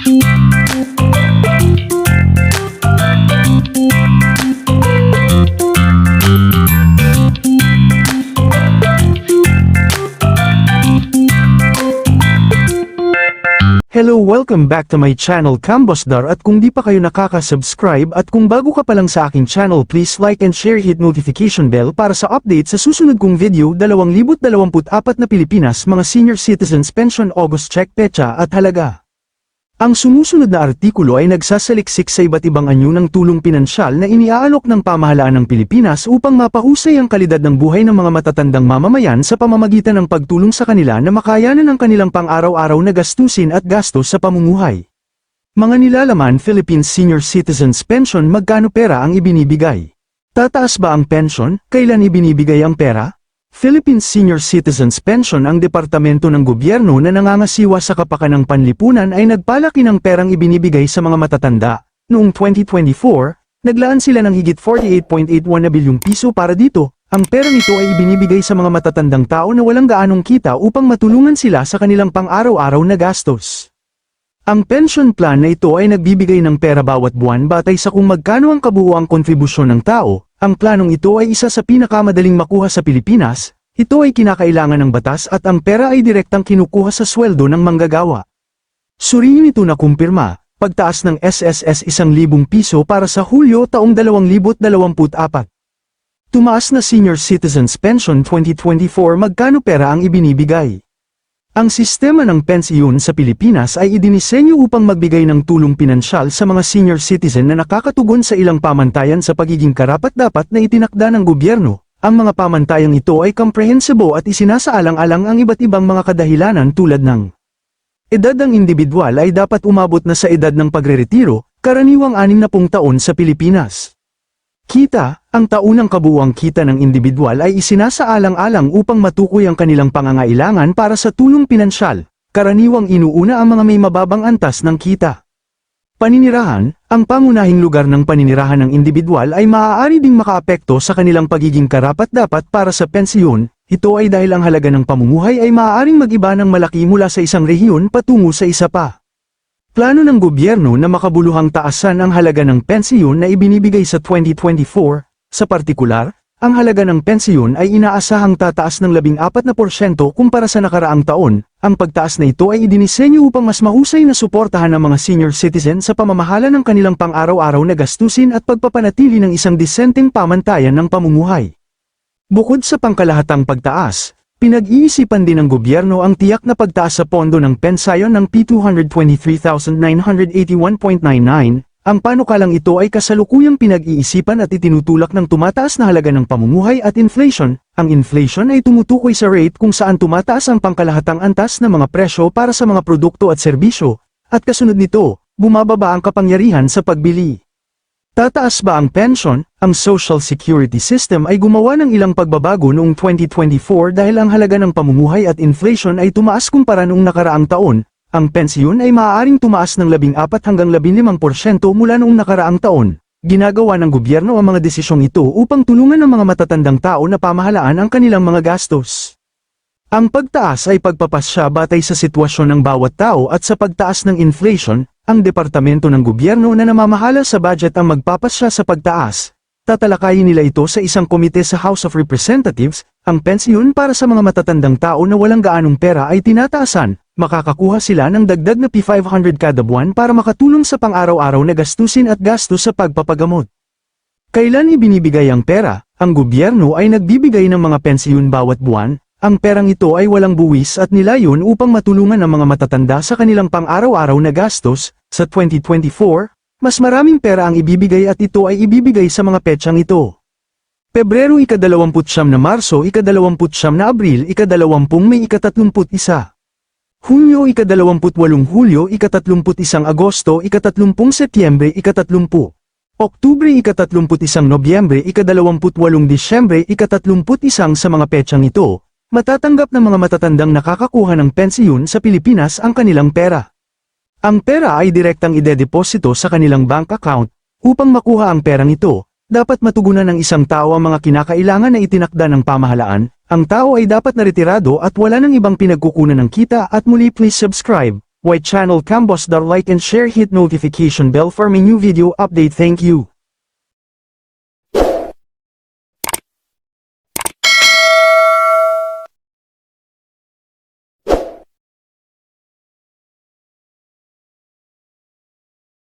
Hello welcome back to my channel Kambosdar at kung di pa kayo nakaka-subscribe at kung bago ka pa lang sa aking channel please like and share hit notification bell para sa update sa susunod kong video 2024 na Pilipinas mga senior citizens pension August check pecha at halaga. Ang sumusunod na artikulo ay nagsasaliksik sa iba't ibang anyo ng tulong pinansyal na iniaalok ng pamahalaan ng Pilipinas upang mapahusay ang kalidad ng buhay ng mga matatandang mamamayan sa pamamagitan ng pagtulong sa kanila na makayanan ang kanilang pang-araw-araw na gastusin at gastos sa pamumuhay. Mga nilalaman Philippine Senior Citizens Pension magkano pera ang ibinibigay? Tataas ba ang pension? Kailan ibinibigay ang pera? Philippine Senior Citizens Pension ang departamento ng gobyerno na nangangasiwa sa kapakanang panlipunan ay nagpalaki ng perang ibinibigay sa mga matatanda. Noong 2024, naglaan sila ng higit 48.81 na bilyong piso para dito. Ang perang ito ay ibinibigay sa mga matatandang tao na walang gaanong kita upang matulungan sila sa kanilang pang-araw-araw na gastos. Ang pension plan na ito ay nagbibigay ng pera bawat buwan batay sa kung magkano ang kabuuang kontribusyon ng tao, ang planong ito ay isa sa pinakamadaling makuha sa Pilipinas, ito ay kinakailangan ng batas at ang pera ay direktang kinukuha sa sweldo ng manggagawa. Suriin ito na kumpirma, pagtaas ng SSS 1,000 piso para sa Hulyo taong 2024. Tumaas na Senior Citizens Pension 2024 magkano pera ang ibinibigay? Ang sistema ng pensiyon sa Pilipinas ay idinisenyo upang magbigay ng tulong pinansyal sa mga senior citizen na nakakatugon sa ilang pamantayan sa pagiging karapat-dapat na itinakda ng gobyerno. Ang mga pamantayang ito ay komprehensibo at isinasaalang-alang ang iba't ibang mga kadahilanan tulad ng Edad ng individual ay dapat umabot na sa edad ng pagreretiro, karaniwang 60 taon sa Pilipinas. Kita, ang taunang kabuuang kita ng individual ay isinasaalang-alang upang matukoy ang kanilang pangangailangan para sa tulong pinansyal, karaniwang inuuna ang mga may mababang antas ng kita. Paninirahan, ang pangunahing lugar ng paninirahan ng individual ay maaari ding makaapekto sa kanilang pagiging karapat-dapat para sa pensiyon, ito ay dahil ang halaga ng pamumuhay ay maaaring mag-iba ng malaki mula sa isang rehiyon patungo sa isa pa. Plano ng gobyerno na makabuluhang taasan ang halaga ng pensiyon na ibinibigay sa 2024, sa partikular, ang halaga ng pensiyon ay inaasahang tataas ng 14% kumpara sa nakaraang taon. Ang pagtaas na ito ay idinisenyo upang mas mahusay na suportahan ang mga senior citizen sa pamamahala ng kanilang pang-araw-araw na gastusin at pagpapanatili ng isang disenteng pamantayan ng pamumuhay. Bukod sa pangkalahatang pagtaas, Pinag-iisipan din ng gobyerno ang tiyak na pagtaas sa pondo ng pensayon ng P223,981.99, ang panukalang ito ay kasalukuyang pinag-iisipan at itinutulak ng tumataas na halaga ng pamumuhay at inflation. Ang inflation ay tumutukoy sa rate kung saan tumataas ang pangkalahatang antas ng mga presyo para sa mga produkto at serbisyo, at kasunod nito, bumababa ang kapangyarihan sa pagbili. Tataas ba ang pension? Ang Social Security System ay gumawa ng ilang pagbabago noong 2024 dahil ang halaga ng pamumuhay at inflation ay tumaas kumpara noong nakaraang taon. Ang pensyon ay maaaring tumaas ng 14 hanggang 15% mula noong nakaraang taon. Ginagawa ng gobyerno ang mga desisyong ito upang tulungan ang mga matatandang tao na pamahalaan ang kanilang mga gastos. Ang pagtaas ay pagpapasya batay sa sitwasyon ng bawat tao at sa pagtaas ng inflation, ang departamento ng gobyerno na namamahala sa budget ang magpapasya sa pagtaas. Tatalakayin nila ito sa isang komite sa House of Representatives, ang pensyon para sa mga matatandang tao na walang gaanong pera ay tinataasan, makakakuha sila ng dagdag na P500 kada buwan para makatulong sa pang-araw-araw na gastusin at gastos sa pagpapagamot. Kailan ibinibigay ang pera? Ang gobyerno ay nagbibigay ng mga pensyon bawat buwan, ang perang ito ay walang buwis at nilayon upang matulungan ang mga matatanda sa kanilang pang-araw-araw na gastos. Sa 2024, mas maraming pera ang ibibigay at ito ay ibibigay sa mga petsang ito. Pebrero ika-29 na Marso ika-29 na Abril ika-20 May ika-31. Hunyo ika-28 Hulyo ika-31 Agosto ika-30 Setyembre ika-30. Oktubre ika-31 Nobyembre ika-28 Disyembre ika-31 sa mga petsang ito, matatanggap ng mga matatandang nakakakuha ng pensiyon sa Pilipinas ang kanilang pera. Ang pera ay direktang idedeposito sa kanilang bank account, upang makuha ang perang ito, dapat matugunan ng isang tao ang mga kinakailangan na itinakda ng pamahalaan, ang tao ay dapat na retirado at wala ng ibang pinagkukunan ng kita. At muli please subscribe, White channel Cambos like and share hit notification bell for my new video update. Thank you.